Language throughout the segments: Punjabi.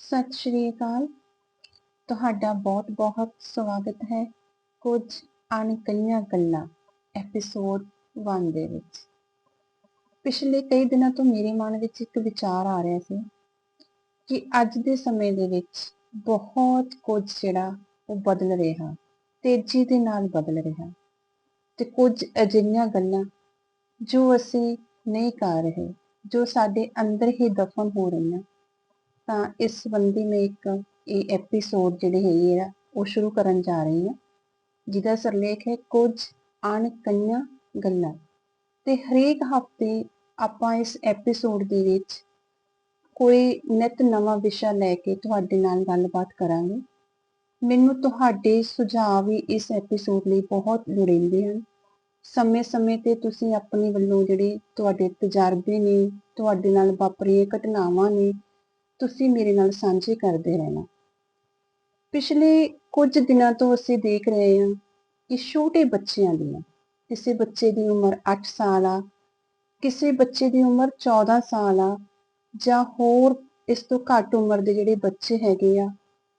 ਸਤਿ ਸ਼੍ਰੀ ਅਕਾਲ। ਤੁਹਾਡਾ ਬਹੁਤ-ਬਹੁਤ ਸਵਾਗਤ ਹੈ ਕੁਝ ਅਣਕਹੀਆਂ ਗੱਲਾਂ ਐਪੀਸੋਡ 1 ਦੇ ਵਿੱਚ। ਪਿਛਲੇ ਕਈ ਦਿਨਾਂ ਤੋਂ ਮੇਰੇ ਮਨ ਵਿੱਚ ਇੱਕ ਵਿਚਾਰ ਆ ਰਿਹਾ ਸੀ ਕਿ ਅੱਜ ਦੇ ਸਮੇਂ ਦੇ ਵਿੱਚ ਬਹੁਤ ਕੁਝ ਜਿਹੜਾ ਉਹ ਬਦਲ ਰਿਹਾ, ਤੇਜ਼ੀ ਦੇ ਨਾਲ ਬਦਲ ਰਿਹਾ ਤੇ ਕੁਝ ਅਜਿਹੀਆਂ ਗੱਲਾਂ ਜੋ ਅਸੀਂ ਨਹੀਂ ਕਰ ਰਹੇ, ਜੋ ਸਾਡੇ ਅੰਦਰ ਹੀ ਦਫਨ ਹੋ ਰਹੀਆਂ ਤਾਂ ਇਸ ਸੰਬੰਧੀ ਮੈਂ ਇੱਕ ਇਹ ਐਪੀਸੋਡ ਜਿਹੜੇ ਹੈਗੇ ਆ, ਉਹ ਸ਼ੁਰੂ ਕਰਨ ਜਾ ਰਹੀ ਹਾਂ, ਜਿਹਦਾ ਸਰਲੇਖ ਹੈ ਕੁਝ ਅਣਕਹੀਆਂ ਗੱਲਾਂ। ਤੇ ਹਰੇਕ ਹਫ਼ਤੇ ਆਪਾਂ ਇਸ ਐਪੀਸੋਡ ਦੇ ਵਿੱਚ ਕੋਈ ਨਿਤ ਨਵਾਂ ਵਿਸ਼ਾ ਲੈ ਕੇ ਤੁਹਾਡੇ ਨਾਲ ਗੱਲਬਾਤ ਕਰਾਂਗੇ। ਮੈਨੂੰ ਤੁਹਾਡੇ ਸੁਝਾਅ ਵੀ ਇਸ ਐਪੀਸੋਡ ਲਈ ਬਹੁਤ ਲੋੜੀਂਦੇ ਹਨ। ਸਮੇਂ-ਸਮੇਂ ਤੇ ਤੁਸੀਂ ਆਪਣੇ ਵੱਲੋਂ ਜਿਹੜੇ ਤੁਹਾਡੇ ਤਜਰਬੇ ਨੇ, ਤੁਹਾਡੇ ਨਾਲ ਵਾਪਰੀਆਂ ਘਟਨਾਵਾਂ ਨੇ ਤੁਸੀਂ ਮੇਰੇ ਨਾਲ ਸਾਂਝੇ ਕਰਦੇ ਰਹਿਣਾ। ਪਿਛਲੇ ਕੁਝ ਦਿਨਾਂ ਤੋਂ ਅਸੀਂ ਦੇਖ ਰਹੇ ਹਾਂ ਕਿ ਛੋਟੇ ਬੱਚਿਆਂ ਦੀਆਂ, ਕਿਸੇ ਬੱਚੇ ਦੀ ਉਮਰ 8 ਸਾਲ ਆ, ਕਿਸੇ ਬੱਚੇ ਦੀ ਉਮਰ 14 ਸਾਲ ਆ, ਜਾਂ ਹੋਰ ਇਸ ਤੋਂ ਘੱਟ ਉਮਰ ਦੇ ਜਿਹੜੇ ਬੱਚੇ ਹੈਗੇ ਆ,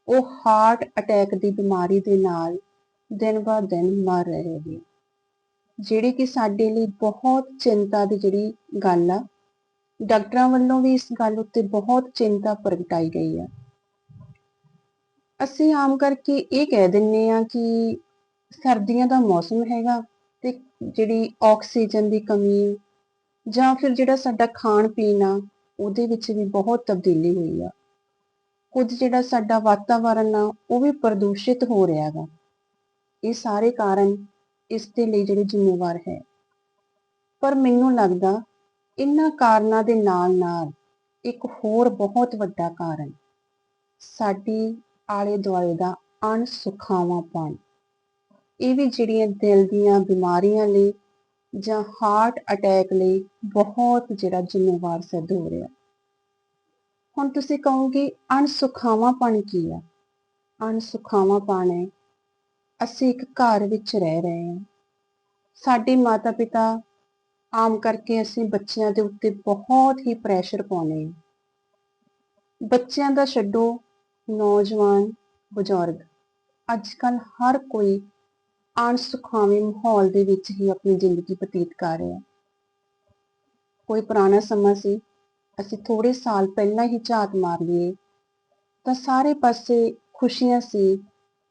ਉਹ ਹਾਰਟ ਅਟੈਕ ਦੀ ਬਿਮਾਰੀ ਦੇ ਨਾਲ ਦਿਨ ਬਾ ਦਿਨ ਮਰ ਰਹੇ ਨੇ। ਜਿਹੜੇ ਕਿ ਸਾਡੇ ਲਈ ਬਹੁਤ ਚਿੰਤਾ ਦੀ ਜਿਹੜੀ ਗੱਲ ਆ ਡਾਕਟਰਾਂ ਵੱਲੋਂ ਵੀ ਇਸ ਗੱਲ ਉੱਤੇ ਬਹੁਤ ਚਿੰਤਾ ਪ੍ਰਗਟਾਈ ਗਈ ਆ ਅਸੀਂ ਆਮ ਕਰਕੇ ਇਹ ਕਹਿ ਦਿੰਨੇ ਆ ਕਿ ਸਰਦੀਆਂ ਦਾ ਮੌਸਮ ਹੈਗਾ ਤੇ ਜਿਹੜੀ ਆਕਸੀਜਨ ਦੀ ਕਮੀ ਜਾਂ ਫਿਰ ਜਿਹੜਾ ਸਾਡਾ ਖਾਣ ਪੀਣ ਆ, ਉਹਦੇ ਵਿੱਚ ਵੀ ਬਹੁਤ ਤਬਦੀਲੀ ਹੋਈ ਆ। ਕੁਝ ਜਿਹੜਾ ਸਾਡਾ ਵਾਤਾਵਰਣ ਆ, ਉਹ ਵੀ ਪ੍ਰਦੂਸ਼ਿਤ ਹੋ ਰਿਹਾ ਹੈਗਾ ਇਹ ਸਾਰੇ ਕਾਰਨ ਇਸ ਦੇ ਲਈ ਜਿਹੜੇ ਜ਼ਿੰਮੇਵਾਰ ਹੈ। ਪਰ ਮੈਨੂੰ ਲੱਗਦਾ ਇਹਨਾਂ ਕਾਰਨਾਂ ਦੇ ਨਾਲ-ਨਾਲ ਇੱਕ ਹੋਰ ਬਹੁਤ ਵੱਡਾ ਕਾਰਨ, ਸਾਡੀ ਆਲੇ ਦੁਆਲੇ ਦਾ ਅਣਸੁਖਾਵਾਂਪਣ ਇਹ ਵੀ ਜਿਹੜੀਆਂ ਦਿਲ ਦੀਆਂ ਬਿਮਾਰੀਆਂ ਲਈ ਜਾਂ ਹਾਰਟ ਅਟੈਕ ਲਈ ਬਹੁਤ ਜਿਹੜਾ ਜ਼ਿੰਮੇਵਾਰ ਸਿੱਧ ਹੋ ਰਿਹਾ। ਹੁਣ ਤੁਸੀਂ ਕਹੋਗੇ ਅਣਸੁਖਾਵਾਂਪਣ ਕੀ ਆ? ਅਣਸੁਖਾਵਾਂਪਣ ਹੈ, ਅਸੀਂ ਇੱਕ ਘਰ ਵਿੱਚ ਰਹਿ ਰਹੇ ਹਾਂ। ਸਾਡੇ ਮਾਤਾ-ਪਿਤਾ ਆਮ ਕਰਕੇ ਅਸੀਂ ਬੱਚਿਆਂ ਦੇ ਉੱਤੇ ਬਹੁਤ ਹੀ ਪ੍ਰੈਸ਼ਰ ਪਾਉਂਦੇ ਹਾਂ। ਬੱਚਿਆਂ ਦਾ ਛੱਡੋ, ਨੌਜਵਾਨ, ਬਜ਼ੁਰਗ। ਅੱਜ ਅੱਜਕੱਲ ਹਰ ਕੋਈ ਅਣਸੁਖਾਵੇਂ ਮਾਹੌਲ ਦੇ ਵਿੱਚ ਹੀ ਆਪਣੀ ਜ਼ਿੰਦਗੀ ਬਤੀਤ ਕਰ ਰਿਹਾ। ਕੋਈ ਪੁਰਾਣਾ ਸਮਾਂ ਸੀ, ਅਸੀਂ ਥੋੜੇ ਸਾਲ ਪਹਿਲਾਂ ਹੀ ਝਾਤ ਮਾਰ ਲਈਏ, ਤਾਂ ਸਾਰੇ ਪਾਸੇ ਖੁਸ਼ੀਆਂ ਸੀ,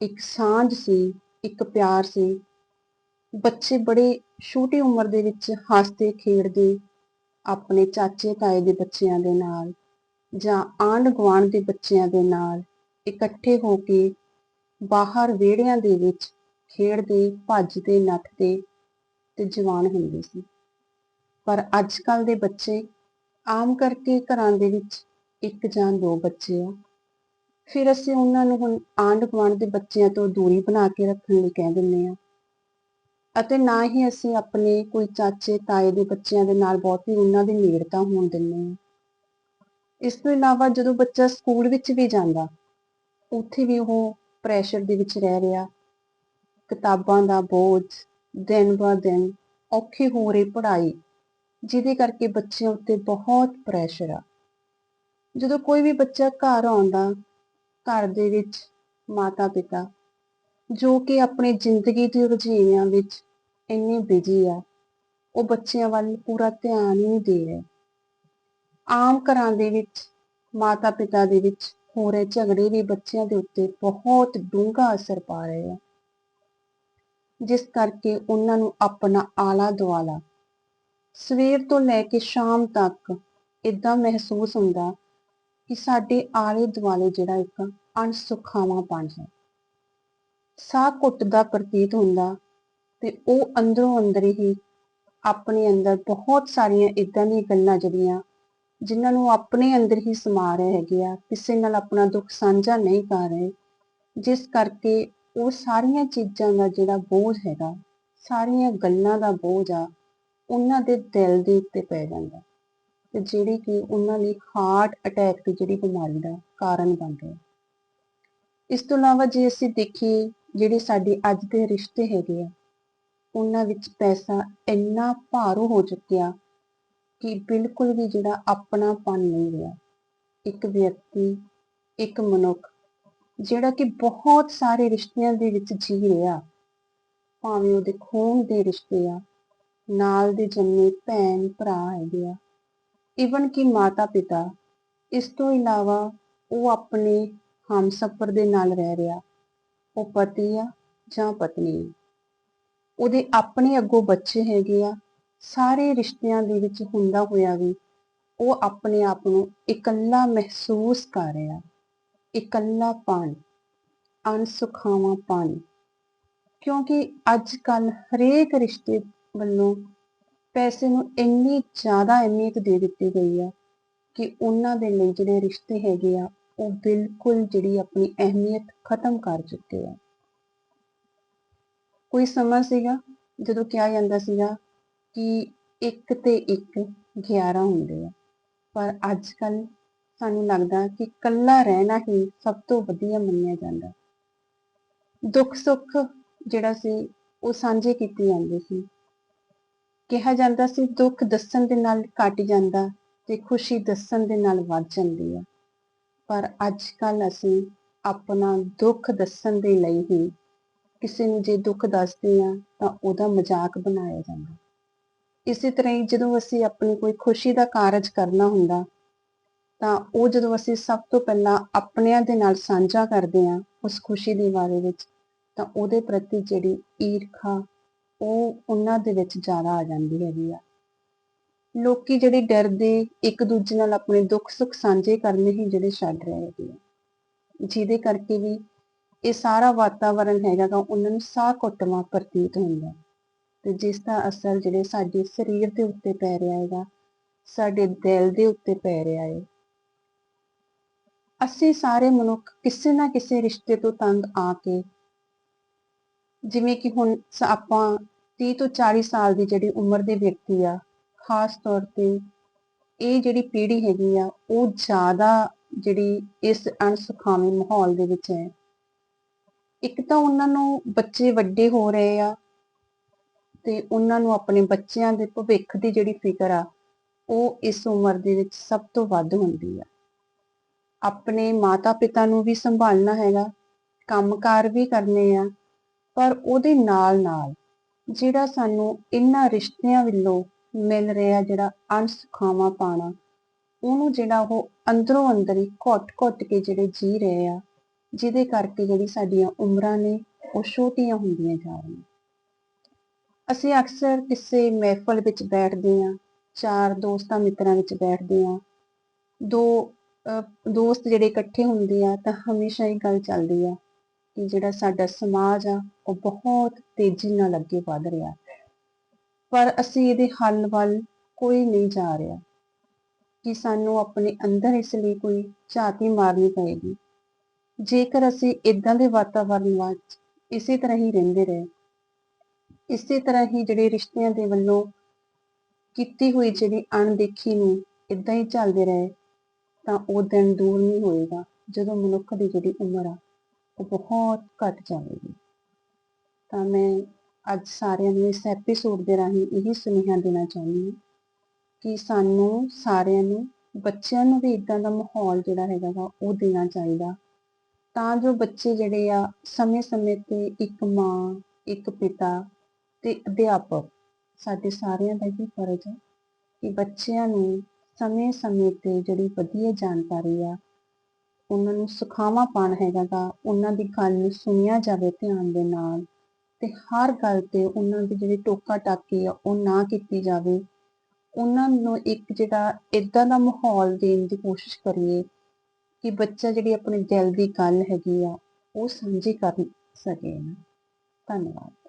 ਇੱਕ ਸਾਂਝ ਸੀ, ਇੱਕ ਪਿਆਰ ਸੀ। ਬੱਚੇ ਬੜੇ ਛੋਟੀ ਉਮਰ ਦੇ ਵਿੱਚ ਹੱਸਦੇ, ਖੇਡਦੇ ਆਪਣੇ ਚਾਚੇ, ਤਾਏ ਦੇ ਬੱਚਿਆਂ ਦੇ ਨਾਲ ਜਾਂ ਆਂਢ ਗੁਆਂਢ ਦੇ ਬੱਚਿਆਂ ਦੇ ਨਾਲ ਇਕੱਠੇ ਹੋ ਕੇ ਬਾਹਰ ਵਿਹੜਿਆਂ ਦੇ ਵਿੱਚ ਖੇਡਦੇ, ਭੱਜਦੇ, ਨੱਠਦੇ ਤੇ ਜਵਾਨ ਹੁੰਦੇ ਸੀ। ਪਰ ਅੱਜ ਕੱਲ ਦੇ ਬੱਚੇ ਆਮ ਕਰਕੇ ਘਰਾਂ ਦੇ ਵਿੱਚ ਇੱਕ ਜਾਂ ਦੋ ਬੱਚੇ ਆ। ਫਿਰ ਅਸੀਂ ਉਹਨਾਂ ਨੂੰ ਹੁਣ ਆਂਢ ਗੁਆਂਢ ਦੇ ਬੱਚਿਆਂ ਤੋਂ ਦੂਰੀ ਬਣਾ ਕੇ ਰੱਖਣ ਲਈ ਕਹਿ ਦਿੰਦੇ ਆ ਅਤੇ ਨਾ ਹੀ ਅਸੀਂ ਆਪਣੇ ਕੋਈ ਚਾਚੇ, ਤਾਏ ਦੇ ਬੱਚਿਆਂ ਦੇ ਨਾਲ ਬਹੁਤੀ ਉਹਨਾਂ ਦੀ ਨੇੜਤਾ ਹੋਣ ਦਿੰਦੇ ਹਾਂ। ਇਸ ਤੋਂ ਇਲਾਵਾ ਜਦੋਂ ਬੱਚਾ ਸਕੂਲ ਵਿੱਚ ਵੀ ਜਾਂਦਾ, ਉੱਥੇ ਵੀ ਉਹ ਪ੍ਰੈਸ਼ਰ ਦੇ ਵਿੱਚ ਰਹਿ ਰਿਹਾ। ਕਿਤਾਬਾਂ ਦਾ ਬੋਝ, ਦਿਨ ਬਾ ਦਿਨ ਔਖੀ ਹੋ ਰਹੀ ਪੜ੍ਹਾਈ, ਜਿਹਦੇ ਕਰਕੇ ਬੱਚਿਆਂ ਉੱਤੇ ਬਹੁਤ ਪ੍ਰੈਸ਼ਰ ਆ। ਜਦੋਂ ਕੋਈ ਵੀ ਬੱਚਾ ਘਰ ਆਉਂਦਾ, ਘਰ ਦੇ ਵਿੱਚ ਮਾਤਾ ਪਿਤਾ ਜੋ ਕਿ ਆਪਣੀ ਜ਼ਿੰਦਗੀ ਦੇ ਰੁਝੇਵਿਆਂ ਵਿੱਚ ਇੰਨੇ ਬਿਜ਼ੀ ਆ, ਉਹ ਬੱਚਿਆਂ ਵੱਲ ਪੂਰਾ ਧਿਆਨ ਨਹੀਂ ਦੇ ਰਿਹਾ। ਆਮ ਘਰਾਂ ਦੇ ਵਿੱਚ ਮਾਤਾ ਪਿਤਾ ਦੇ ਵਿੱਚ ਹੋ ਰਹੇ ਝਗੜੇ ਵੀ ਬੱਚਿਆਂ ਦੇ ਉੱਤੇ ਬਹੁਤ ਡੂੰਘਾ ਅਸਰ ਪਾ ਰਹੇ ਆ। ਜਿਸ ਕਰਕੇ ਉਹਨਾਂ ਨੂੰ ਆਪਣਾ ਆਲਾ ਦੁਆਲਾ ਸਵੇਰ ਤੋਂ ਲੈ ਕੇ ਸ਼ਾਮ ਤੱਕ ਇਦਾਂ ਮਹਿਸੂਸ ਹੁੰਦਾ ਕਿ ਸਾਡੇ ਆਲੇ ਦੁਆਲੇ ਜਿਹੜਾ ਇੱਕ ਅਣਸੁਖਾਵਾਂ ਅਣਸੁਖਾਵਾਂਪਣ ਹੈ। ਸਾਹ ਘੁੱਟਦਾ ਪ੍ਰਤੀਤ ਹੁੰਦਾ ਤੇ ਉਹ ਅੰਦਰੋਂ ਅੰਦਰ ਹੀ ਆਪਣੇ ਅੰਦਰ ਬਹੁਤ ਸਾਰੀਆਂ ਇਦਾਂ ਦੀਆਂ ਗੱਲਾਂ ਜਿਹੜੀਆਂ ਜਿਨ੍ਹਾਂ ਨੂੰ ਆਪਣੇ ਅੰਦਰ ਹੀ ਸਮਾ ਰਹੇ ਹੈਗੇ ਆ, ਕਿਸੇ ਨਾਲ ਆਪਣਾ ਦੁੱਖ ਸਾਂਝਾ ਨਹੀਂ ਕਰ ਰਹੇ, ਜਿਸ ਕਰਕੇ ਉਹ ਸਾਰੀਆਂ ਚੀਜ਼ਾਂ ਦਾ ਜਿਹੜਾ ਬੋਝ ਹੈਗਾ, ਸਾਰੀਆਂ ਗੱਲਾਂ ਦਾ ਬੋਝ ਆ, ਉਹਨਾਂ ਦੇ ਦਿਲ ਦੇ ਉੱਤੇ ਪੈ ਜਾਂਦਾ ਤੇ ਜਿਹੜੀ ਕਿ ਉਹਨਾਂ ਲਈ ਹਾਰਟ ਅਟੈਕ ਦੀ ਜਿਹੜੀ ਬਿਮਾਰੀ ਦਾ ਕਾਰਨ ਬਣ ਰਿਹਾ ਇਸ ਤੋਂ ਇਲਾਵਾ ਜੇ ਅਸੀਂ ਦੇਖੀਏ ਜਿਹੜੇ ਸਾਡੇ ਅੱਜ ਦੇ ਰਿਸ਼ਤੇ ਹੈਗੇ ਆ, ਉਹਨਾਂ ਵਿੱਚ ਪੈਸਾ ਇੰਨਾ ਭਾਰੂ ਹੋ ਚੁੱਕਿਆ ਕਿ ਬਿਲਕੁਲ ਵੀ ਜਿਹੜਾ ਆਪਣਾਪਨ ਨਹੀਂ ਰਿਹਾ। ਇੱਕ ਵਿਅਕਤੀ, ਇੱਕ ਮਨੁੱਖ, ਜਿਹੜਾ ਕਿ ਬਹੁਤ ਸਾਰੇ ਰਿਸ਼ਤਿਆਂ ਦੇ ਵਿੱਚ ਜੀ ਰਿਹਾ, ਭਾਵੇਂ ਉਹਦੇ ਖੂਨ ਦੇ ਰਿਸ਼ਤੇ ਆ, ਨਾਲ ਦੇ ਜੰਮੇ ਭੈਣ ਭਰਾ ਹੈਗੇ ਆ ਇਵਨ ਕਿ ਮਾਤਾ ਪਿਤਾ ਇਸ ਤੋਂ ਇਲਾਵਾ ਉਹ ਆਪਣੇ ਹਮਸਫਰ ਦੇ ਨਾਲ ਰਹਿ ਰਿਹਾ। ਉਹ ਪਤੀ ਆ ਜਾਂ ਪਤਨੀ ਆ। ਉਹਦੇ ਆਪਣੇ ਅੱਗੋਂ ਬੱਚੇ ਹੈਗੇ ਆ। ਸਾਰੇ ਰਿਸ਼ਤਿਆਂ ਦੇ ਵਿੱਚ ਹੁੰਦਾ ਹੋਇਆ ਵੀ ਉਹ ਆਪਣੇ ਆਪ ਨੂੰ ਇਕੱਲਾ ਮਹਿਸੂਸ ਕਰ ਰਿਹਾ। ਇਕੱਲਾਪਣ ਅਣਸੁਖਾਵਾਂਪਣ ਕਿਉਂਕਿ ਅੱਜ ਕੱਲ ਹਰੇਕ ਰਿਸ਼ਤੇ ਵੱਲੋਂ ਪੈਸੇ ਨੂੰ ਇੰਨੀ ਜ਼ਿਆਦਾ ਅਹਿਮੀਅਤ ਦੇ ਦਿੱਤੀ ਗਈ ਆ ਕਿ ਉਹਨਾਂ ਦੇ ਲਈ ਜਿਹੜੇ ਰਿਸ਼ਤੇ ਹੈਗੇ ਆ ਉਹ ਬਿਲਕੁਲ ਜਿਹੜੀ ਆਪਣੀ ਅਹਿਮੀਅਤ ਖਤਮ ਕਰ ਚੁੱਕੇ ਆ। ਕੋਈ ਸਮਾਂ ਸੀਗਾ ਜਦੋਂ ਕਿਹਾ ਜਾਂਦਾ ਸੀਗਾ ਕਿ ਇੱਕ ਤੇ ਇੱਕ 11 ਹੁੰਦੇ ਆ। ਪਰ ਅੱਜ ਕੱਲ ਸਾਨੂੰ ਲੱਗਦਾ ਕਿ ਇਕੱਲਾ ਰਹਿਣਾ ਹੀ ਸਭ ਤੋਂ ਵਧੀਆ ਮੰਨਿਆ ਜਾਂਦਾ। ਦੁੱਖ ਸੁੱਖ ਜਿਹੜਾ ਸੀ ਉਹ ਸਾਂਝੇ ਕੀਤੇ ਜਾਂਦੇ ਸੀ। ਕਿਹਾ ਜਾਂਦਾ ਸੀ ਦੁੱਖ ਦੱਸਣ ਦੇ ਨਾਲ ਘਟ ਜਾਂਦਾ ਤੇ ਖੁਸ਼ੀ ਦੱਸਣ ਦੇ ਨਾਲ ਵੱਧ ਜਾਂਦੀ ਆ। ਪਰ ਅੱਜ ਕੱਲ ਅਸੀਂ ਆਪਣਾ ਦੁੱਖ ਦੱਸਣ ਦੇ ਲਈ ਹੀ ਕਿਸੇ ਨੂੰ ਜੇ ਦੁੱਖ ਦੱਸਦੇ ਆ ਤਾਂ ਉਹਦਾ ਮਜ਼ਾਕ ਬਣਾਇਆ ਜਾਂਦਾ। ਇਸੇ ਤਰ੍ਹਾਂ ਹੀ ਜਦੋਂ ਅਸੀਂ ਆਪਣੀ ਕੋਈ ਖੁਸ਼ੀ ਦਾ ਕਾਰਜ ਕਰਨਾ ਹੁੰਦਾ ਤਾਂ ਉਹ ਜਦੋਂ ਅਸੀਂ ਸਭ ਤੋਂ ਪਹਿਲਾਂ ਆਪਣਿਆਂ ਦੇ ਨਾਲ ਸਾਂਝਾ ਕਰਦੇ ਆ ਉਸ ਖੁਸ਼ੀ ਦੇ ਬਾਰੇ ਵਿੱਚ, ਤਾਂ ਉਹਦੇ ਪ੍ਰਤੀ ਜਿਹੜੀ ਈਰਖਾ ਉਹ ਉਹਨਾਂ ਦੇ ਵਿੱਚ ਜ਼ਿਆਦਾ ਆ ਜਾਂਦੀ ਹੈਗੀ ਆ। ਲੋਕੀ ਜਿਹੜੇ ਡਰਦੇ, ਇੱਕ ਦੂਜੇ ਨਾਲ ਆਪਣੇ ਦੁੱਖ ਸੁੱਖ ਸਾਂਝੇ ਕਰਨੇ ਹੀ ਜਿਹੜੇ ਛੱਡ ਰਹੇ ਹੈਗੇ ਆ। ਜਿਹਦੇ ਕਰਕੇ ਵੀ ਇਹ ਸਾਰਾ ਵਾਤਾਵਰਣ ਹੈਗਾ ਗਾ, ਉਹਨਾਂ ਨੂੰ ਸਾਹ ਘੁੱਟਵਾਂ ਪ੍ਰਤੀਤ ਹੁੰਦਾ ਤੇ ਜਿਸ ਦਾ ਅਸਰ ਜਿਹੜੇ ਸਾਡੇ ਸਰੀਰ ਦੇ ਉੱਤੇ ਪੈ ਰਿਹਾ ਹੈਗਾ, ਸਾਡੇ ਦਿਲ ਦੇ ਉੱਤੇ ਪੈ ਰਿਹਾ ਹੈ। ਅਸੀਂ ਸਾਰੇ ਮਨੁੱਖ ਕਿਸੇ ਨਾ ਕਿਸੇ ਰਿਸ਼ਤੇ ਤੋਂ ਤੰਗ ਆ ਕੇ, ਜਿਵੇਂ ਕਿ ਹੁਣ ਆਪਾਂ 30 ਤੋਂ 40 ਸਾਲ ਦੀ ਜਿਹੜੀ ਉਮਰ ਦੇ ਵਿਅਕਤੀ ਆ ਖਾਸ ਤੌਰ ਤੇ ਇਹ ਜਿਹੜੀ ਪੀੜ੍ਹੀ ਹੈਗੀ ਆ, ਉਹ ਜ਼ਿਆਦਾ ਜਿਹੜੀ ਇਸ ਅਣਸੁਖਾਵੇਂ ਮਾਹੌਲ ਦੇ ਵਿੱਚ ਹੈ। ਇੱਕ ਤਾਂ ਉਹਨਾਂ ਨੂੰ ਬੱਚੇ ਵੱਡੇ ਹੋ ਰਹੇ ਆ ਤੇ ਉਹਨਾਂ ਨੂੰ ਆਪਣੇ ਬੱਚਿਆਂ ਦੇ ਭਵਿੱਖ ਦੀ ਜਿਹੜੀ ਫਿਕਰ ਆ, ਉਹ ਇਸ ਉਮਰ ਦੇ ਵਿੱਚ ਸਭ ਤੋਂ ਵੱਧ ਹੁੰਦੀ ਆ। ਆਪਣੇ ਮਾਤਾ-ਪਿਤਾ ਨੂੰ ਵੀ ਸੰਭਾਲਣਾ ਹੈਗਾ, ਕੰਮਕਾਰ ਵੀ ਕਰਨੇ ਆ, ਪਰ ਉਹਦੇ ਨਾਲ-ਨਾਲ ਜਿਹੜਾ ਸਾਨੂੰ ਇਹਨਾਂ ਰਿਸ਼ਤਿਆਂ ਵੱਲੋਂ ਮਿਲ ਰਿਹਾ ਜਿਹੜਾ ਅਣਸੁਖਾਵਾਂ ਪਾਣਾ ਉਹਨੂੰ ਜਿਹੜਾ ਉਹ ਅੰਦਰੋਂ ਅੰਦਰ ਹੀ ਘੁੱਟ-ਘੁੱਟ ਕੇ ਜਿਹੜੇ ਜੀ ਰਹੇ ਆ ਜਿਹਦੇ ਕਰਕੇ ਜਿਹੜੀ ਸਾਡੀਆਂ ਉਮਰਾਂ ਨੇ ਉਹ ਛੋਟੀਆਂ ਹੁੰਦੀਆਂ ਜਾ ਰਹੀਆਂ। ਅਸੀਂ ਅਕਸਰ ਕਿਸੇ ਮਹਿਫਲ ਵਿੱਚ ਬੈਠਦੇ ਆ ਚਾਰ ਦੋਸਤਾਂ ਮਿੱਤਰਾਂ ਵਿੱਚ ਬੈਠਦੇ ਆ ਦੋ ਅਹ, ਦੋਸਤ ਜਿਹੜੇ ਇਕੱਠੇ ਹੁੰਦੇ ਆ ਤਾਂ ਹਮੇਸ਼ਾ ਇਹ ਗੱਲ ਚੱਲਦੀ ਆ ਕਿ ਜਿਹੜਾ ਸਾਡਾ ਸਮਾਜ ਆ ਉਹ ਬਹੁਤ ਤੇਜ਼ੀ ਨਾਲ ਅੱਗੇ ਵਧ ਰਿਹਾ। ਪਰ ਅਸੀਂ ਇਹਦੇ ਹੱਲ ਵੱਲ ਕੋਈ ਨਹੀਂ ਜਾ ਰਿਹਾ ਕਿ ਸਾਨੂੰ ਆਪਣੇ ਅੰਦਰ ਇਸ ਲਈ ਕੋਈ ਝਾਤੀ ਮਾਰਨੀ ਪਏਗੀ। ਜੇਕਰ ਅਸੀਂ ਇਦਾਂ ਦੇ ਵਾਤਾਵਰਣ ਵਿੱਚ ਇਸੇ ਤਰ੍ਹਾਂ ਹੀ ਰਹਿੰਦੇ ਰਹੇ, ਇਸੇ ਤਰ੍ਹਾਂ ਹੀ ਜਿਹੜੇ ਰਿਸ਼ਤਿਆਂ ਦੇ ਵੱਲੋਂ ਕੀਤੀ ਹੋਈ ਜਿਹੜੀ ਅਣਦੇਖੀ ਨੂੰ ਇਦਾਂ ਹੀ ਚੱਲਦੇ ਰਹੇ, ਤਾਂ ਉਹ ਦਿਨ ਦੂਰ ਨਹੀਂ ਹੋਏਗਾ, ਜਦੋਂ ਮਨੁੱਖ ਦੀ ਜਿਹੜੀ ਉਮਰ ਆ, ਉਹ ਬਹੁਤ ਘਟ ਜਾਵੇਗੀ। ਤਾਂ ਮੈਂ ਅੱਜ ਸਾਰਿਆਂ ਨੂੰ ਇਸ ਐਪੀਸੋਡ ਦੇ ਰਾਹੀਂ ਇਹੀ ਸੁਨੇਹਾ ਦੇਣਾ ਚਾਹੁੰਦੀ ਹਾਂ ਕਿ ਸਾਨੂੰ ਸਾਰਿਆਂ ਨੂੰ, ਬੱਚਿਆਂ ਨੂੰ ਵੀ ਇਦਾਂ ਦਾ ਮਾਹੌਲ ਜਿਹੜਾ ਹੈਗਾ ਵਾ, ਉਹ ਦੇਣਾ ਚਾਹੀਦਾ। ਤਾਂ ਜੋ ਬੱਚੇ ਜਿਹੜੇ ਆ, ਸਮੇਂ-ਸਮੇਂ ਤੇ ਇੱਕ ਮਾਂ, ਇੱਕ ਪਿਤਾ ਤੇ ਅਧਿਆਪਕ, ਸਾਡੇ ਸਾਰਿਆਂ ਦਾ ਹੀ ਫਰਜ਼ ਹੈ ਕਿ ਬੱਚਿਆਂ ਨੂੰ ਸਮੇਂ-ਸਮੇਂ ਤੇ ਜਿਹੜੀ ਵਧੀਆ ਜਾਣਕਾਰੀ ਆ, ਉਹਨਾਂ ਨੂੰ ਸੁਖਾਵਾਂਪਣ ਹੈਗਾ ਗਾ, ਉਹਨਾਂ ਦੀ ਗੱਲ ਨੂੰ ਸੁਣਿਆ ਜਾਵੇ ਧਿਆਨ ਦੇ ਨਾਲ। ਤੇ ਹਰ ਗੱਲ ਤੇ ਉਹਨਾਂ ਦੀ ਜਿਹੜੀ ਟੋਕਾ ਟਾਕੀ ਆ, ਉਹ ਨਾ ਕੀਤੀ ਜਾਵੇ। ਉਹਨਾਂ ਨੂੰ ਇੱਕ ਜਿਹੜਾ ਇਦਾਂ ਦਾ ਮਾਹੌਲ ਦੇਣ ਦੀ ਕੋਸ਼ਿਸ਼ ਕਰੀਏ ਕਿ ਬੱਚਾ ਜਿਹੜੀ ਆਪਣੇ ਦਿਲ ਦੀ ਗੱਲ ਹੈਗੀ ਆ, ਉਹ ਸਾਂਝੀ ਕਰ ਸਕੇ। ਧੰਨਵਾਦ।